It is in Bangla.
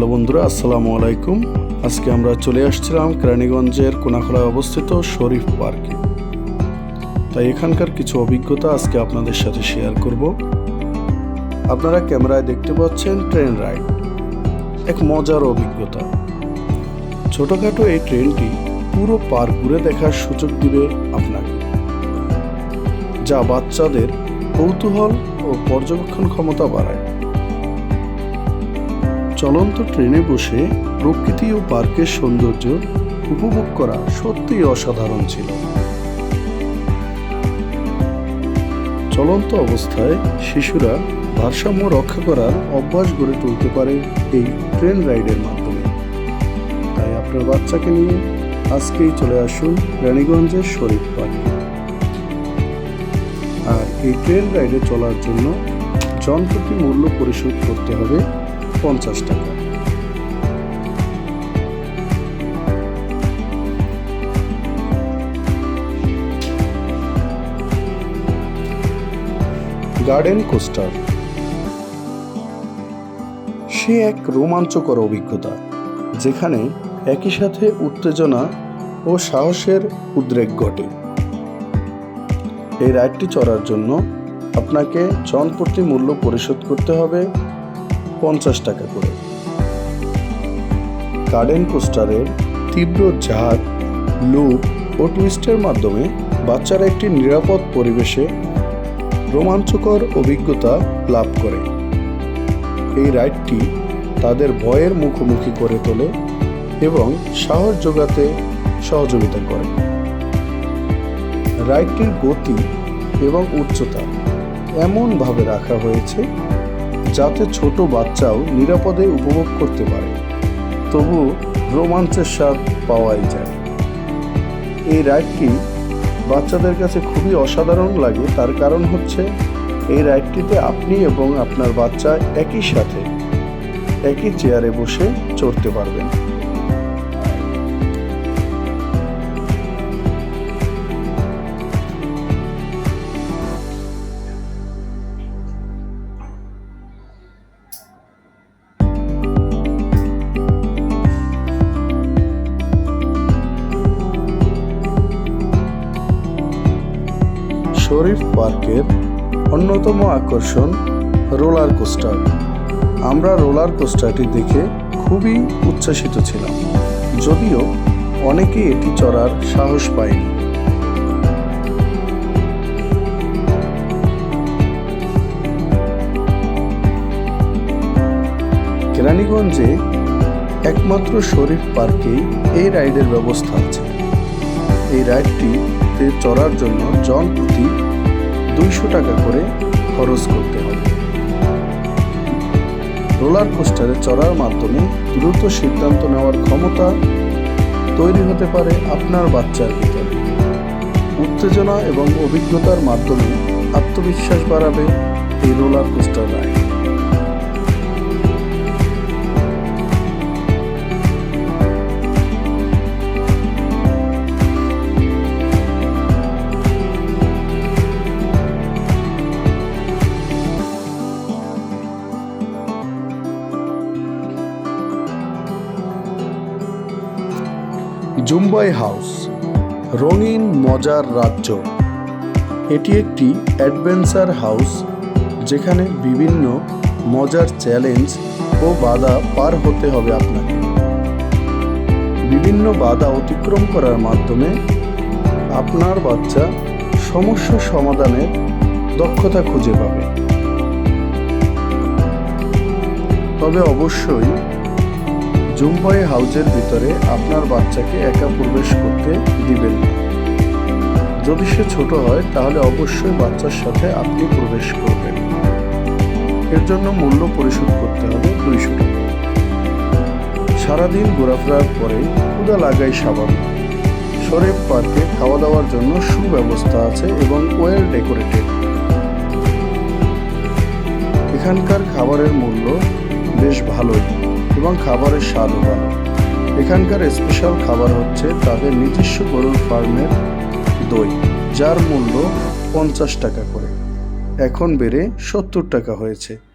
হ্যালো বন্ধুরা, আসসালামু আলাইকুম। আজকে আমরা চলে আসছিলাম কেরানীগঞ্জের কোনাখোলায় অবস্থিত শরীফ পার্কে। তাই এখানকার কিছু অভিজ্ঞতা আজকে আপনাদের সাথে শেয়ার করব। আপনারা ক্যামেরায় দেখতে পাচ্ছেন ট্রেন রাইড। এক মজার অভিজ্ঞতা। ছোটখাটো এই ট্রেনটি পুরো পার্ক ঘুরে দেখার সুযোগ দিবে আপনাকে। যা বাচ্চাদের কৌতূহল ও পর্যবেক্ষণ ক্ষমতা বাড়ায়। চলন্ত ট্রেনে বসে প্রকৃতি ও পার্কের সৌন্দর্য উপভোগ করা সত্যিই অসাধারণ ছিল। চলন্ত অবস্থায় শিশুরা ভারসাম্য রক্ষা করার অভ্যাস গড়ে তুলতে পারে এই ট্রেন রাইডের মাধ্যমে। তাই আপনার বাচ্চাকে নিয়ে আজকেই চলে আসুন রানীগঞ্জের শরীফ পার্কে। আর এই ট্রেন রাইডে চলার জন্য জনপ্রতি মূল্য পরিশোধ করতে হবে পঞ্চাশ টাকা। Garden coaster. সে এক রোমাঞ্চকর অভিজ্ঞতা, যেখানে একই সাথে উত্তেজনা ও সাহসের উদ্রেক ঘটে। এই রাইডটি চড়ার জন্য আপনাকে জনপ্রতি মূল্য পরিশোধ করতে হবে পঞ্চাশ টাকা করে। গার্ডেন কোস্টারের তীব্র ঝাঁক, লুপ ও টুইস্টের মাধ্যমে বাচ্চারা একটি নিরাপদ পরিবেশে রোমাঞ্চকর অভিজ্ঞতা লাভ করে। এই রাইডটি তাদের ভয়ের মুখোমুখি করে তোলে এবং সাহস যোগাতে সহযোগিতা করে। রাইডটির গতি এবং উচ্চতা এমনভাবে রাখা হয়েছে যাতে ছোট বাচ্চাও নিরাপদে উপভোগ করতে পারে। তবু রোমাঞ্চের স্বাদ পাওয়াই যায়। এই রাইডটি বাচ্চাদের কাছে খুবই অসাধারণ লাগে, তার কারণ হচ্ছে এই রাইডটিতে আপনি এবং আপনার বাচ্চা একই সাথে, একই চেয়ারে বসে চড়তে পারবেন। শরীফ পার্কের অন্যতম আকর্ষণ রোলার কোস্টার। আমরা রোলার কোস্টারটি দেখে খুবই উচ্ছ্বাসিত ছিলাম, যদিও অনেকেই এটি চড়ার সাহস পায়নি। কেরানীগঞ্জে একমাত্র শরীফ পার্কেই এই রাইডের ব্যবস্থা আছে। এই রাইডটিতে চড়ার জন্য জন প্রতি দুইশো টাকা করে খরচ করতে হবে। রোলার কোস্টারে চড়ার মাধ্যমে দ্রুত সিদ্ধান্ত নেওয়ার ক্ষমতা তৈরি হতে পারে আপনার বাচ্চার ভিতরে। উত্তেজনা এবং অভিজ্ঞতার মাধ্যমে আত্মবিশ্বাস বাড়াবে এই রোলার কোস্টার রাইড। জুম্বাই হাউস, রঙিন মজার রাজ্য। এটি একটি অ্যাডভেঞ্চার হাউস যেখানে বিভিন্ন মজার চ্যালেঞ্জ ও বাধা পার হতে হবে আপনাকে। বিভিন্ন বাধা অতিক্রম করার মাধ্যমে আপনার বাচ্চা সমস্যা সমাধানের দক্ষতা খুঁজে পাবে। তবে অবশ্যই জুম্বাই হাউজের ভিতরে আপনার বাচ্চাকে একা প্রবেশ করতে দিবেন না। যদি সে ছোট হয়, তাহলে অবশ্যই বাচ্চার সাথে আপনি প্রবেশ করবেন। এর জন্য মূল্য পরিশোধ করতে হবে দুইশো টাকা। সারাদিন ঘোরাফেরার পরে ক্ষুদা লাগাই স্বাভাবিক। শরীফ পার্কে খাওয়া দাওয়ার জন্য সুব্যবস্থা আছে এবং ওয়েল ডেকোরেটেড। এখানকার খাবারের মূল্য বেশ ভালোই। এবং খাবারের স্বাদও ভালো এখানকার স্পেশাল খাবার হচ্ছে তাদের নিজস্ব গরুর ফার্মের দই, যার মূল্য পঞ্চাশ টাকা করে। এখন বেড়ে সত্তর টাকা হয়েছে।